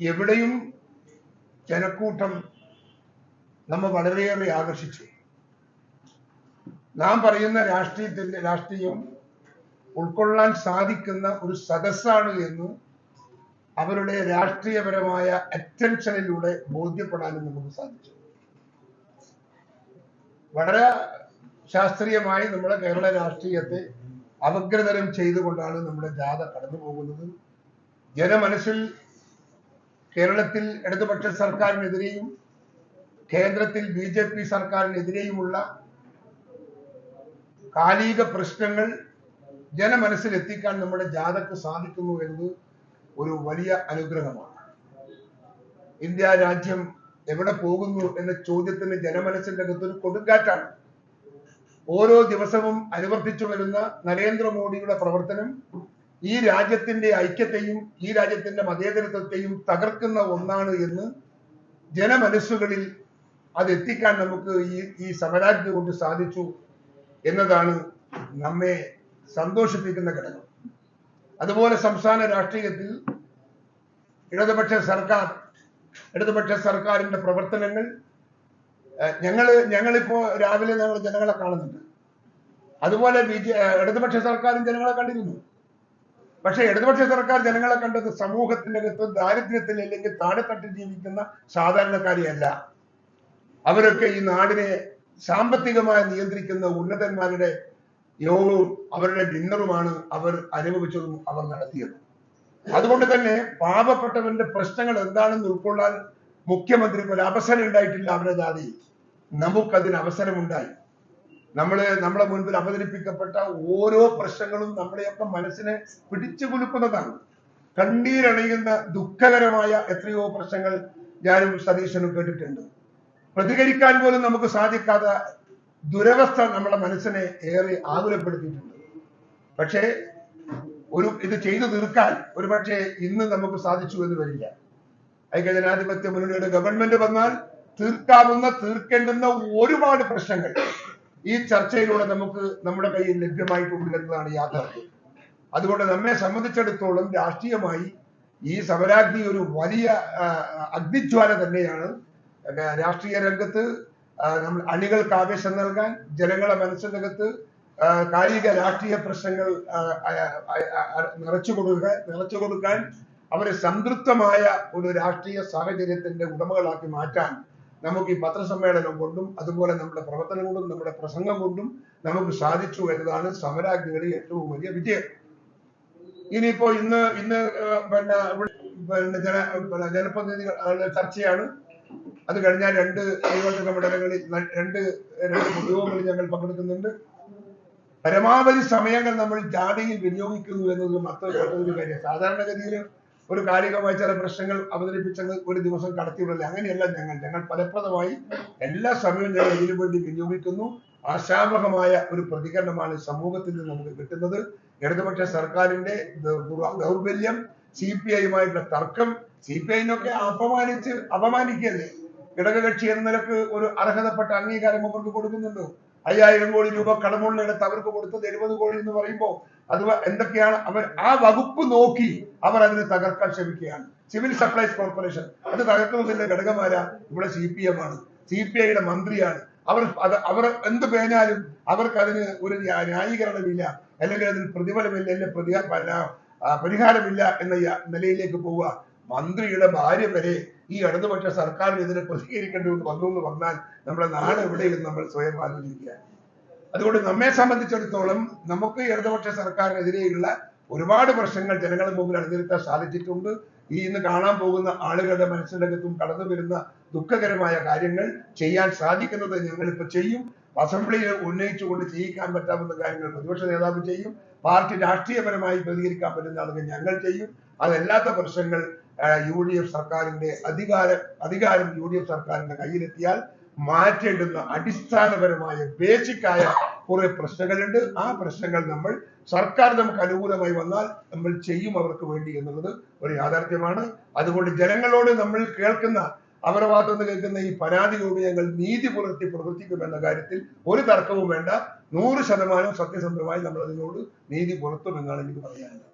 എവിടെയും ജനക്കൂട്ടം നമ്മ വളരെയേറെ ആകർഷിച്ചു. നാം പറയുന്ന രാഷ്ട്രീയത്തിന്റെ രാഷ്ട്രീയം ഉൾക്കൊള്ളാൻ സാധിക്കുന്ന ഒരു സദസ്സാണ് എന്ന് അവരുടെ രാഷ്ട്രീയപരമായ അറ്റൻഷനിലൂടെ ബോധ്യപ്പെടാനും നമുക്ക് സാധിച്ചു. വളരെ ശാസ്ത്രീയമായി നമ്മുടെ കേരള രാഷ്ട്രീയത്തെ അവഗ്രതരം ചെയ്തുകൊണ്ടാണ് നമ്മുടെ ജാഥ കടന്നു പോകുന്നത് ജനമനസ്സിൽ കേരളത്തിൽ ഇടതുപക്ഷ സർക്കാരിനെതിരെയും കേന്ദ്രത്തിൽ ബി ജെ പി സർക്കാരിനെതിരെയുമുള്ള കാലിക പ്രശ്നങ്ങൾ ജനമനസ്സിൽ എത്തിക്കാൻ നമ്മുടെ ജാഥക്ക് സാധിക്കുന്നു എന്നത് ഒരു വലിയ അനുഗ്രഹമാണ്. ഇന്ത്യ രാജ്യം എവിടെ പോകുന്നു എന്ന ചോദ്യത്തിന് ജനമനസ്സിന്റെ അകത്തൊരു കൊടുങ്കാറ്റാണ്. ഓരോ ദിവസവും അനുവർത്തിച്ചു വരുന്ന നരേന്ദ്രമോദിയുടെ പ്രവർത്തനം ഈ രാജ്യത്തിന്റെ ഐക്യത്തെയും ഈ രാജ്യത്തിന്റെ മതേതരത്വത്തെയും തകർക്കുന്ന ഒന്നാണ് എന്ന് ജനമനസ്സുകളിൽ അത് എത്തിക്കാൻ നമുക്ക് ഈ ഈ സമരാജ്ഞ കൊണ്ട് സാധിച്ചു എന്നതാണ് നമ്മെ സന്തോഷിപ്പിക്കുന്ന ഘടകം. അതുപോലെ സംസ്ഥാന രാഷ്ട്രീയത്തിൽ ഇടതുപക്ഷ സർക്കാർ ഇടതുപക്ഷ സർക്കാരിന്റെ പ്രവർത്തനങ്ങൾ ഞങ്ങൾ ഞങ്ങൾ ഞങ്ങളിപ്പോ രാവിലെ ഞങ്ങൾ ജനങ്ങളെ കാണുന്നുണ്ട്. അതുപോലെ ബി ജെ ഇടതുപക്ഷ സർക്കാരും ജനങ്ങളെ കണ്ടിരുന്നു. പക്ഷെ ഇടതുപക്ഷ സർക്കാർ ജനങ്ങളെ കണ്ടത് സമൂഹത്തിന്റെ അകത്ത് ദാരിദ്ര്യത്തിൽ അല്ലെങ്കിൽ താഴെത്തട്ടിൽ ജീവിക്കുന്ന സാധാരണക്കാരെയല്ല. അവരൊക്കെ ഈ നാടിനെ സാമ്പത്തികമായി നിയന്ത്രിക്കുന്ന ഉന്നതന്മാരുടെ യോഗവും അവരുടെ ഡിന്നറുമാണ് അവർ അനുഭവിച്ചതും അവർ നടത്തിയത്. അതുകൊണ്ട് തന്നെ പാവപ്പെട്ടവന്റെ പ്രശ്നങ്ങൾ എന്താണെന്ന് ഉൾക്കൊള്ളാൻ മുഖ്യമന്ത്രിക്ക് ഒരു അവസരം ഉണ്ടായിട്ടില്ല അവരുടെ ജാതിയിൽ നമുക്കതിന് അവസരമുണ്ടായി. നമ്മൾ നമ്മളെ മുൻപിൽ അവതരിപ്പിക്കപ്പെട്ട ഓരോ പ്രശ്നങ്ങളും നമ്മുടെയൊക്കെ മനസ്സിനെ പിടിച്ചു കുലുക്കുന്നതാണ്. കണ്ണീരണിയുന്ന ദുഃഖകരമായ എത്രയോ പ്രശ്നങ്ങൾ ഞാനും സതീശനും കേട്ടിട്ടുണ്ട്. പ്രതികരിക്കാൻ പോലും നമുക്ക് സാധിക്കാത്ത ദുരവസ്ഥ നമ്മുടെ മനസ്സിനെ ഏറെ ആകുലപ്പെടുത്തിയിട്ടുണ്ട്. പക്ഷേ ഒരു ഇത് ചെയ്തു തീർക്കാൻ ഒരുപക്ഷെ ഇന്ന് നമുക്ക് സാധിച്ചു എന്ന് വരില്ല. ഐക്യ ജനാധിപത്യ മുന്നണിയുടെ ഗവൺമെന്റ് വന്നാൽ തീർക്കാവുന്ന തീർക്കേണ്ടുന്ന ഒരുപാട് പ്രശ്നങ്ങൾ ഈ ചർച്ചയിലൂടെ നമുക്ക് നമ്മുടെ കയ്യിൽ ലഭ്യമായിട്ടുണ്ട് എന്നതാണ് യാഥാർത്ഥ്യം. അതുകൊണ്ട് നമ്മെ സംബന്ധിച്ചിടത്തോളം രാഷ്ട്രീയമായി ഈ സമരാഗ്നി ഒരു വലിയ അഗ്നിജ്വാല തന്നെയാണ്. രാഷ്ട്രീയ രംഗത്ത് നമ്മൾ അണികൾക്ക് ആവേശം നൽകാൻ ജനങ്ങളെ മനസ്സിനകത്ത് കായിക രാഷ്ട്രീയ പ്രശ്നങ്ങൾ നിറച്ചു കൊടുക്കുക നിറച്ചു കൊടുക്കാൻ അവരെ സംതൃപ്തമായ ഒരു രാഷ്ട്രീയ സാഹചര്യത്തിന്റെ ഉടമകളാക്കി മാറ്റാൻ നമുക്ക് ഈ പത്രസമ്മേളനം കൊണ്ടും അതുപോലെ നമ്മുടെ പ്രവർത്തനം കൊണ്ടും നമ്മുടെ പ്രസംഗം കൊണ്ടും നമുക്ക് സാധിച്ചു എന്നതാണ് സമരാജ്ഞിയുടെ ഏറ്റവും വലിയ വിജയം. ഇനിയിപ്പോ ഇന്ന് ഇന്ന് പിന്നെ പിന്നെ ജന പിന്നെ ജനപ്രതിനിധികളുടെ ചർച്ചയാണ്. അത് കഴിഞ്ഞാൽ രണ്ട് നിയോജക മണ്ഡലങ്ങളിൽ രണ്ട് രണ്ട് പൊതുയോഗങ്ങളിൽ ഞങ്ങൾ പങ്കെടുക്കുന്നുണ്ട്. പരമാവധി സമയങ്ങൾ നമ്മൾ ജാതിയിൽ വിനിയോഗിക്കുന്നു എന്നത് മറ്റൊരു മറ്റൊരു കാര്യം സാധാരണഗതിയിൽ ഒരു കാലികമായ ചില പ്രശ്നങ്ങൾ അവതരിപ്പിച്ചങ്ങ് ഒരു ദിവസം കടത്തിവിടല്ലേ? അങ്ങനെയല്ല ഞങ്ങൾ. ഞങ്ങൾ ഫലപ്രദമായി എല്ലാ സമയവും ഞങ്ങൾ ഇതിനു വേണ്ടി വിനിയോഗിക്കുന്നു. ആശാവഹമായ ഒരു പ്രതികരണമാണ് സമൂഹത്തിൽ നിന്ന് നമുക്ക് കിട്ടുന്നത്. ഇടതുപക്ഷ സർക്കാരിന്റെ ദൗർബല്യം സി പി ഐയുമായിട്ടുള്ള തർക്കം സി പി ഐനൊക്കെ അപമാനിച്ച് അപമാനിക്കല്ലേ ഘടകകക്ഷി എന്ന നിലയ്ക്ക് ഒരു അർഹതപ്പെട്ട അംഗീകാരം അവർക്ക് കൊടുക്കുന്നുണ്ട്? അയ്യായിരം കോടി രൂപ കടമുള്ളിടത്ത് അവർക്ക് കൊടുത്തത് എഴുപത് കോടി എന്ന് പറയുമ്പോൾ അത് എന്തൊക്കെയാണ്? അവർ ആ വകുപ്പ് നോക്കി അവർ അതിനെ തകർക്കാൻ ശ്രമിക്കുകയാണ്. സിവിൽ സപ്ലൈസ് കോർപ്പറേഷൻ അത് തകർക്കുന്നതിന്റെ ഘടകമാരാ? ഇവിടെ സി പി എം ആണ്. സി പി ഐയുടെ മന്ത്രിയാണ്. അവർ അത് അവർ എന്ത് പേഞ്ഞാലും അവർക്ക് അതിന് ഒരു ന്യാ- ന്യായീകരണമില്ല. അല്ലെങ്കിൽ അതിന് പ്രതിഫലമില്ല അല്ലെങ്കിൽ പരിഹാരമില്ല എന്ന നിലയിലേക്ക് പോവുക. മന്ത്രിയുടെ ഭാര്യ വരെ ഈ ഇടതുപക്ഷ സർക്കാരിനെതിരെ പ്രതികരിക്കേണ്ടി വന്നു എന്ന് പറഞ്ഞാൽ നമ്മുടെ നാട് എവിടെയെന്ന് നമ്മൾ സ്വയം ആലോചിക്കുക. അതുകൊണ്ട് നമ്മെ സംബന്ധിച്ചിടത്തോളം നമുക്ക് ഇടതുപക്ഷ സർക്കാരിനെതിരെയുള്ള ഒരുപാട് പ്രശ്നങ്ങൾ ജനങ്ങളുടെ മുമ്പിൽ അണിനിരത്താൻ സാധിച്ചിട്ടുണ്ട്. ഈ ഇന്ന് കാണാൻ പോകുന്ന ആളുകളുടെ മനസ്സിനകത്തും കടന്നു വരുന്ന ദുഃഖകരമായ കാര്യങ്ങൾ ചെയ്യാൻ സാധിക്കുന്നത് ഞങ്ങൾ ഇപ്പൊ ചെയ്യും. അസംബ്ലിയിൽ ഉന്നയിച്ചുകൊണ്ട് ചെയ്യിക്കാൻ പറ്റാവുന്ന കാര്യങ്ങൾ പ്രതിപക്ഷ നേതാവ് ചെയ്യും. പാർട്ടി രാഷ്ട്രീയപരമായി പ്രതികരിക്കാൻ പറ്റുന്ന ആളുകൾ ഞങ്ങൾ ചെയ്യും. അതല്ലാത്ത പ്രശ്നങ്ങൾ യു ഡി എഫ് സർക്കാരിന്റെ അധികാരം അധികാരം യു ഡി എഫ് സർക്കാരിന്റെ കയ്യിലെത്തിയാൽ മാറ്റേണ്ടുന്ന അടിസ്ഥാനപരമായ ബേസിക്കായ കുറെ പ്രശ്നങ്ങളുണ്ട്. ആ പ്രശ്നങ്ങൾ നമ്മൾ സർക്കാർ നമുക്ക് അനുകൂലമായി വന്നാൽ നമ്മൾ ചെയ്യും അവർക്ക് വേണ്ടി എന്നുള്ളത് ഒരു യാഥാർത്ഥ്യമാണ്. അതുകൊണ്ട് ജനങ്ങളോട് നമ്മൾ കേൾക്കുന്ന അവരുടെ ഭാഗത്തുനിന്ന് കേൾക്കുന്ന ഈ പരാതിയോട് ഞങ്ങൾ നീതി പുലർത്തി പ്രവർത്തിക്കുമെന്ന കാര്യത്തിൽ ഒരു തർക്കവും വേണ്ട. നൂറ് ശതമാനം സത്യസന്ധമായി നമ്മൾ അതിനോട് നീതി പുലർത്തുമെന്നാണ് എനിക്ക് പറയാനുള്ളത്.